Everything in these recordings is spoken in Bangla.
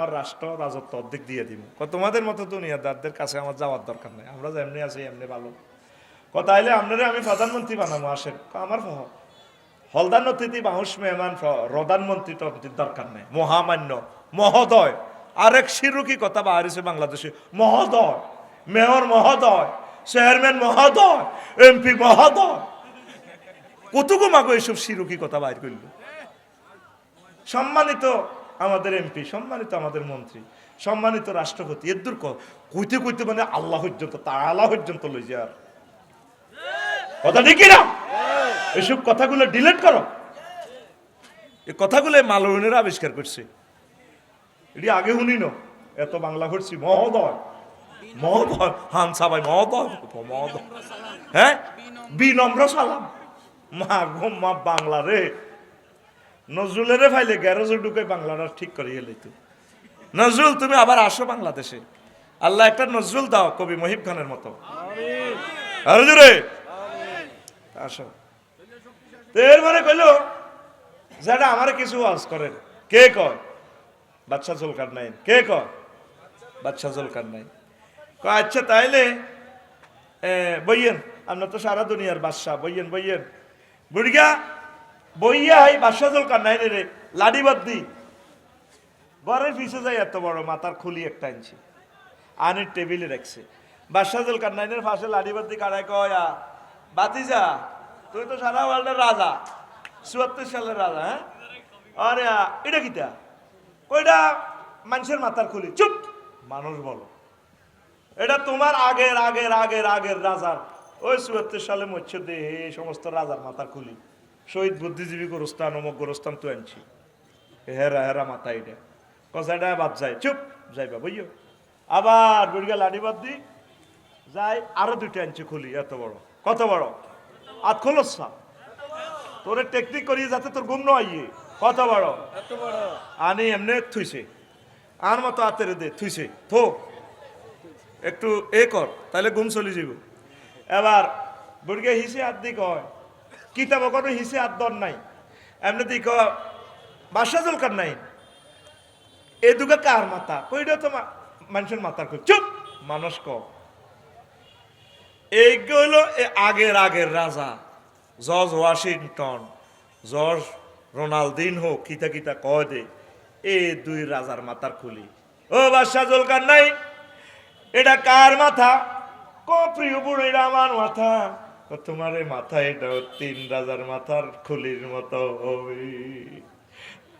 আমার রাষ্ট্র রাজত্ব অর্ধেক দিয়ে দিব কয়, তোমাদের মতো দুনিয়াদারদের কাছে আমার যাওয়ার দরকার নেই। আমরা যেমনি আছি এমনি ভালো। কথা আইলে আপনারা আমি প্রধানমন্ত্রী বানাবো আসেন। আমার সহ হলদান অতিথি বাহুস মেহমান প্রধানমন্ত্রী টন্ত্রীর দরকার নেই। মহামান্য মহোদয়। আরেক শিরুকি কথা বাহারিছে বাংলাদেশে। মহোদয় মেয়র মহোদয় চেয়ারম্যান মহোদয় এমপি মহোদয়। কতগো মাগো এইসব শিরুকি কথা বাইর করল সম্মানিত আমাদের এমপি, সম্মানিত আমাদের মন্ত্রী, সম্মানিত রাষ্ট্রপতি, এর দূর কইতে কইতে মানে আল্লাহ পর্যন্ত, তাআলা পর্যন্ত লই যায় আর কথা ঠিকই না এসব কথাগুলো ডিলিট করো। এই কথাগুলো মালয়নের আবিষ্কার করছে। এটি আগে শুনিন এত বাংলা পড়ছি, মহোদয়। মহোদয়, হান সাবাই, মহোদয় মহোদয় হ্যাঁ? বিনম্র সালাম। মা গো, মা বাংলা রে। নজরুলেরে ফাইলে গ্যারেজে ঢুকে বাংলাটা ঠিক করে এলে তো নজরুল, তুমি আবার আসো বাংলাদেশে। আল্লাহ একটা নজরুল দাও, কবি মহিব খানের মতো। আরও আসো। কইলো যারা আমার কিছু ওয়াজ করেন, কে কয়? বাচ্চা জলকার নাই কে কয়? বাচ্চা জলকার নাই আচ্ছা তাইলে বইয়েন, আমরা তো সারা দুনিয়ার বাদশাহ, বইয়েন বইয়েন। বুড়িগা বইয়া এই বাদশাহ জলকার নাই রে, লাডি বাদ দি ঘরের পিছে যাই এত বড়, মাথার খুলি একটা আনছি। আনির টেবিলে রাখছে। বাদশাহ জলকার নাইনের পাশে লাডি বাদ দি কারায় কয় বাতিজা, তুই তো সারা ওয়ার্ল্ডের রাজা। চুয়াত্তর সালের রাজা হ্যাঁ? আরে এটা কিটা? ওইটা মানুষের মাথার খুলি। চুপ, মানুষ বলো। এটা তোমার আগের আগের আগের আগের রাজার। ওই চুয়াত্তর সালে মৎস্য দে এই সমস্ত রাজার মাথার খুলি। শহীদ বুদ্ধিজীবী গোরস্থান অমুক গোরস্থান তো আনছি হেরা হেরা মাথা এটা কষাটা বাদ যায়। চুপ যাইবা বুঝিও আবার বুড়িয়া লাডি বাদ দি যাই আরও দুইটা আনছি খুলি এত বড়। কত বড়? আত খোলস না। তোরে টেকনিক করি যাতে তোর গুম নয় কত বড়? আনি এমনি থুইছে। আর মতো হাতের দে থুইছে। থো। একটু এ কর তাহলে গুম চলে যাব এবার বুড়িকে হিসে হাত দি কয় কিতাব কোনো হিসে হাত দর নাই। এমনি কয় বাসা জলকার নাই। এ দুগা কার মাথা? কইটা তো মানুষের মাথার কই? চুপ! মানুষ ক এইগুলো এ আগের আগের রাজা, জর্জ ওয়াশিংটন, জর্জ রোনাল্ডিন হোক, কিতা কিতা কয় দে, এ দুই রাজার মাথার খুলি। ও বাদশাহ জলকার নাই, এটা কার মাথা? ক প্রিয় বুড়ো এটা আমার মাথা? তোমার এই মাথা এটাও তিন রাজার মাথার খুলির মতো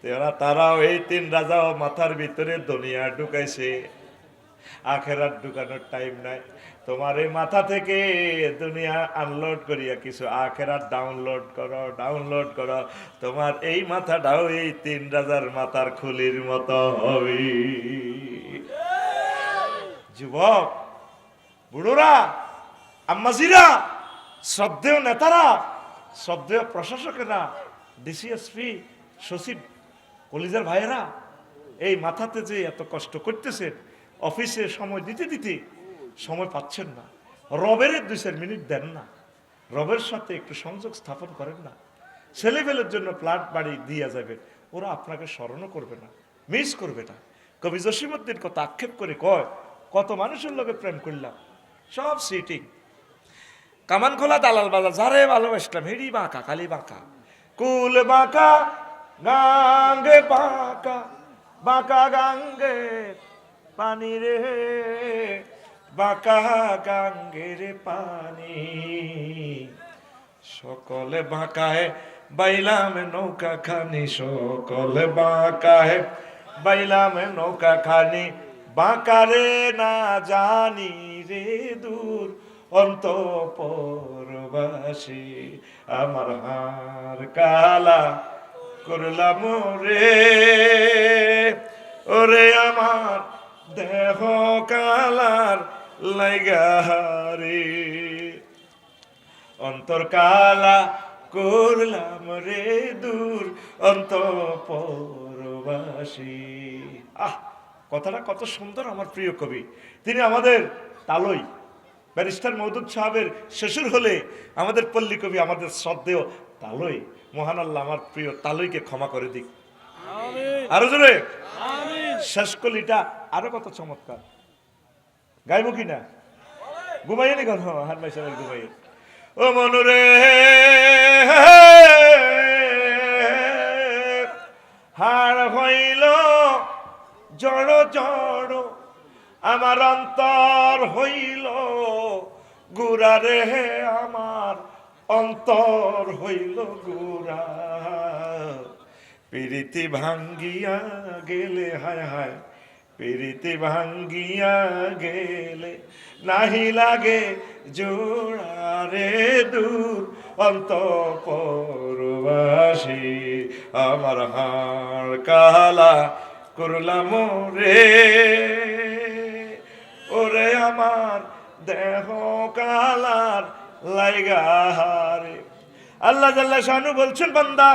তারা তারাও এই তিন রাজাও মাথার ভিতরে দুনিয়া ঢুকাইছে। আখেরাত ঢুকানোর টাইম নাই। তোমার এই মাথা থেকে দুনিয়া আনলোড করিয়া কিছু আখেরাত ডাউনলোড করো ডাউনলোড করো। তোমার এই মাথাটাও এই তিন রাজার মাথার খুলির মতো হবে যুবক, বুড়োরা, আম্মাজিরা! শ্রদ্ধেয় নেতারা, শ্রদ্ধেয় প্রশাসকেরা ডিসিএসপি সচিব কলিজার ভাইয়েরা, এই মাথাতে যে এত কষ্ট করতেছেন, অফিসে সময় দিতে দিতে সময় পাচ্ছেন না। রবের দুই চার মিনিট দেন না। রবের সাথে একটু সংযোগ স্থাপন করেন না। ছেলেবেলের জন্য প্লাট বাড়ি দিয়ে যাবে। ওরা আপনাকে স্মরণও করবে না, মিস করবে না। কবি জসিমুদ্দিন কত আক্ষেপ করে কয়, কত মানুষের লোকে প্রেম করলাম, সব সিটিং কামান খোলা দালাল বাজার, যারে ভালোবাসলাম, হেডি বাঁকা, খালি বাঁকা। কুল বাঁকা, গাঙ্গে বাঁকা বাঁকা গাঙ্গে পানি রে, বাঁকা গাঙ্গের পানি। সকলে বাঁকায় বাইলাম নৌকা খানি, সকলে বাঁকায় বাইলাম নৌকা খানি। বাঁকারে না জানি রে দূর অন্ত পরবাসী আমার হার কালা করলাম রে। ওরে আমার দেহ কালার লাইগারে অন্তর কালা করলাম রে দূর অন্ত পরবাসী আহ, কথাটা কত সুন্দর আমার প্রিয় কবি। তিনি আমাদের তালই। ব্যারিস্টার মৌদুদ সাহেবের শ্বশুর হলে আমাদের পল্লী কবি আমাদের শ্রদ্ধেয় তালই। মহান আল্লাহ আমার প্রিয় তালইকে ক্ষমা করে দিক। আরও জোরে? শেষ কলিটা আরও কত চমৎকার। গাইব কি না ঘুমাইয়ে নি কেন হার মাই সাহেব ঘুমাইয়ে। ও মনুরে হার হইল জড় জড় আমার অন্তর হইল গুড়ারে আমার অন্তর হইল গুড়া। প্রীতি ভাঙ্গিয়া গেলে, হায় হায়, প্রীতি ভাঙ্গিয়া গেলে নাহি লাগে জোড়ারে দূর। অন্ত পরবাসী আমার হাড় কালা করলাম রে ওরে আমার দেহ কালার লাইগা আল্লাহ জাল্লা শানু বলছেন, বান্দা,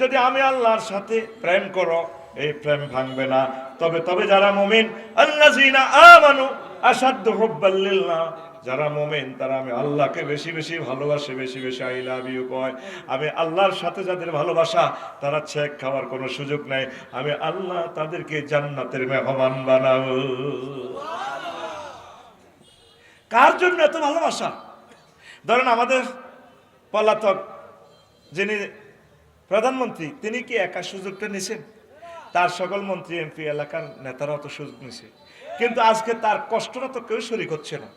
যদি আমি আল্লাহর সাথে প্রেম করো, এই প্রেম ভাঙবে না। তবে তবে যারা মুমিন আল্লাহ জিনা আমানু আসাধ্য হব্বাল্লিল্লাহ যারা মোমেন, তারা আমি আল্লাহকে বেশি বেশি ভালোবাসে, বেশি বেশি আই লাভ ইউ কয়। আমি আল্লাহর সাথে যাদের ভালোবাসা, তারা ছেক খাওয়ার কোনো সুযোগ নাই। আমি আল্লাহ তাদেরকে জান্নাতের মেহমান বানাবো। কার জন্য এত ভালোবাসা? ধরেন আমাদের পলাতক, যিনি প্রধানমন্ত্রী, তিনি কি একা সুযোগটা নিছেন? তার সকল মন্ত্রী, এমপি এলাকার নেতারাও তো সুযোগ নিছে। কিন্তু আজকে তার কষ্টটা তো কেউ শরিক হচ্ছে না।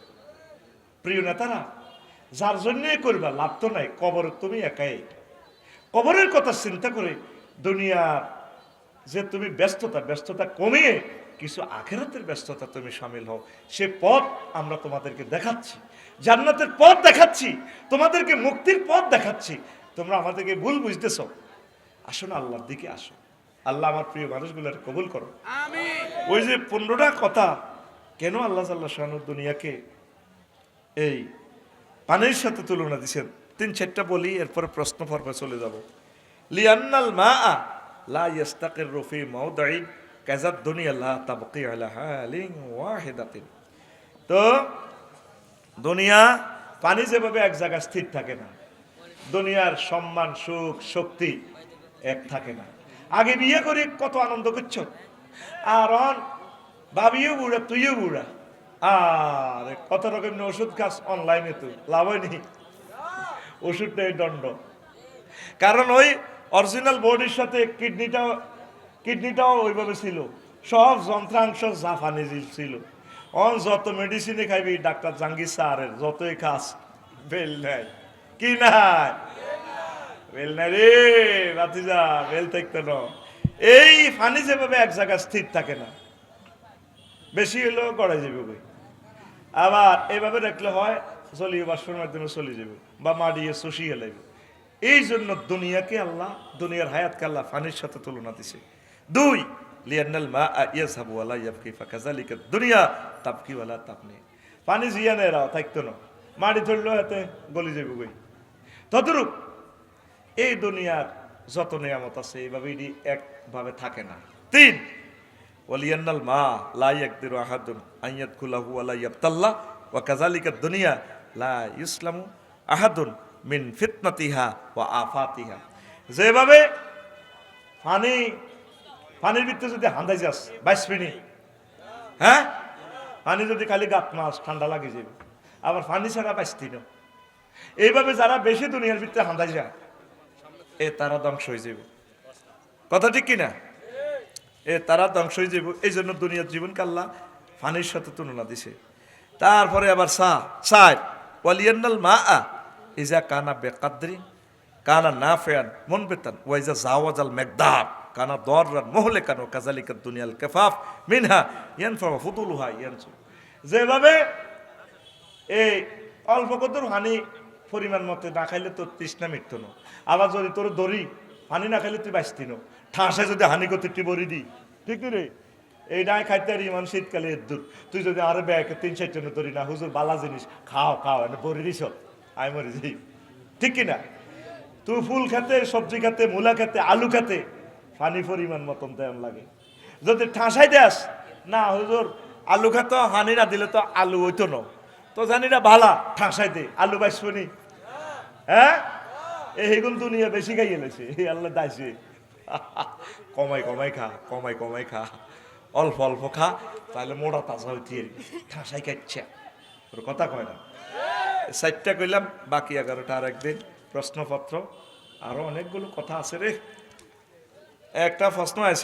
প্রিয় নেতারা, যার জন্যই করবা, লাভ তো নাই, কবর তুমি একাই। কবরের কথা চিন্তা করে দুনিয়ার যে তুমি ব্যস্ততা ব্যস্ততা কমিয়ে কিছু আখেরাতের ব্যস্ততা তুমি সামিল হও। সে পথ আমরা তোমাদেরকে দেখাচ্ছি। জান্নাতের পথ দেখাচ্ছি তোমাদেরকে মুক্তির পথ দেখাচ্ছি। তোমরা আমাদেরকে ভুল বুঝতেছ। আসো না আল্লাহর দিকে আসো। আল্লাহ আমার প্রিয় মানুষগুলোর কবুল করো। ওই যে পনেরোটা কথা কেন আল্লাহ সাল্লাহ শাহানুর দুনিয়াকে এই পানির সাথে তুলনা দিছেন? তিন চারটা বলি এরপরে প্রশ্ন পর্বে চলে যাব। লিয়ান্নাল মা লা ইয়াস্তাকির রফি মাউদাইন কাজাদ দুনিয়া লা তাবকি আলা হালিন ওয়াহিদাতিন। তো দুনিয়া, পানি যেভাবে এক জায়গায় স্থির থাকে না, দুনিয়ার সম্মান, সুখ, শক্তি এক থাকে না। আগে বিয়ে করে, কত আনন্দ করছ আর ভাবিও বুড়া, তুইও বুড়া। আর, কত রকমের ওষুধ খাস অনলাইনে তুই লাভ হয়নি ওষুধটাই দণ্ড। কারণ ওই অরিজিনাল বডির সাথে কিডনিটাও কিডনিটাও ওইভাবে ছিল। সব যন্ত্রাংশ জাফানি ছিল। অন যত মেডিসিনে খাইবি, ডাক্তার জাঙ্গির স্যারের যতই খাস বেল নাই। কি নাই? বেল নাই রে বাতিজা বেল থাকতে ন। এই ফানি যেভাবে এক জায়গায় স্থির থাকে না, বেশি হলেও গড়াই যাবে বই আবার এভাবে রাখলে হয় চলিয়ে বাষ্পের মাধ্যমে চলে যাবে, বা মাড়িয়ে শুষিয়ে লাগবে এই জন্য দুনিয়াকে আল্লাহ, দুনিয়ার হায়াতকে আল্লাহ ফানির সাথে তুলনা দিছে। দুই মা দুনিয়া তাবকি ওয়ালা তাবনি। পানি জিয়ানে এরাও থাকতো এই যত নিয়ামত আছে একভাবে থাকে না। মা লা ইয়াকদিরু আহাদুন আন ইয়াদখুলাহু ওয়া লা ইয়াবতাল্লাহ ওয়া কাযালিকা দুনিয়া লা ইসলামু আহাদুন। মিন ফিতনাতিহা ওয়া আফাতিহা। যেভাবে পানি পানির ভিতরে যদি হান্দাই যাস বাইশ মিনিট। হ্যাঁ? পানি যদি খালি গাত মাস ঠান্ডা লাগে যাবে আবার পানি ছাড়া বাইশতি না এইভাবে যারা বেশি দুনিয়ার ভিতরে হান্দাই যায় এ তারা ধ্বংস হয়ে যাবে কথা ঠিক কিনা? এ তারা ধ্বংস হয়ে যাবে এই জন্য দুনিয়ার জীবনকে আল্লাহ ফানির সাথে তুলনা দিছে। তারপরে আবার সা সাহেব ওয়ালিয়ান্নাল মা আ ইজা কানা বেকাদ্রি, কানা না ফেয়ান মন বেতান ওয়াইজা জাওয়াজাল মেকদার, কানা দররান মহলে কানো কাজালিকা দুনিয়াল কেফাফ মিনহা ইয়ানফা ফুতুলুহা, ইয়ানসু। যেভাবে এই অল্প কতর হানি পরিমাণ মতে না খাইলে তোর তৃষ্ণা মিটত না। আবার যদি তোর দড়ি হানি না খাইলে তুই বাঁচতি না। ঠাসে যদি হানি করতে তুই বড়ি দি, ঠিক রে? এই নাই খাইতে আর ইমান শীতকালে এর তুই যদি আরও ব্যাগ তিন চার জন্য তরি না, হুজুর বালা জিনিস, খাও খাও বড়ি দিস। আই মরে যাই। ঠিক কিনা? তুই ফুল খেতে, সবজি খেতে, মূলা খেতে, আলু খেতে পানি পরিমাণ মতন তেমন লাগে। যদি ঠাসাই দেস, না হুজুর, আলু খেত হানি না দিলে তো আলু হইতো না। তো জানি না ভালা, ঠাসাই দে, আলু বাইসনি হ্যাঁ? এইগুন দুনিয়া বেশি খাই এনেছে এই আল্লাহ দাইছে কমাই কমাই খা, কমাই কমাই খা। অল্প অল্প খা, তাহলে মোড়া তাজা হইতে ঠাসাই কাটছে ওর কথা কয় না? চারটা কইলাম, বাকি এগারোটা আর একদিন প্রশ্নপত্র। আরও অনেকগুলো কথা আছে রে। একটা প্রশ্ন আছে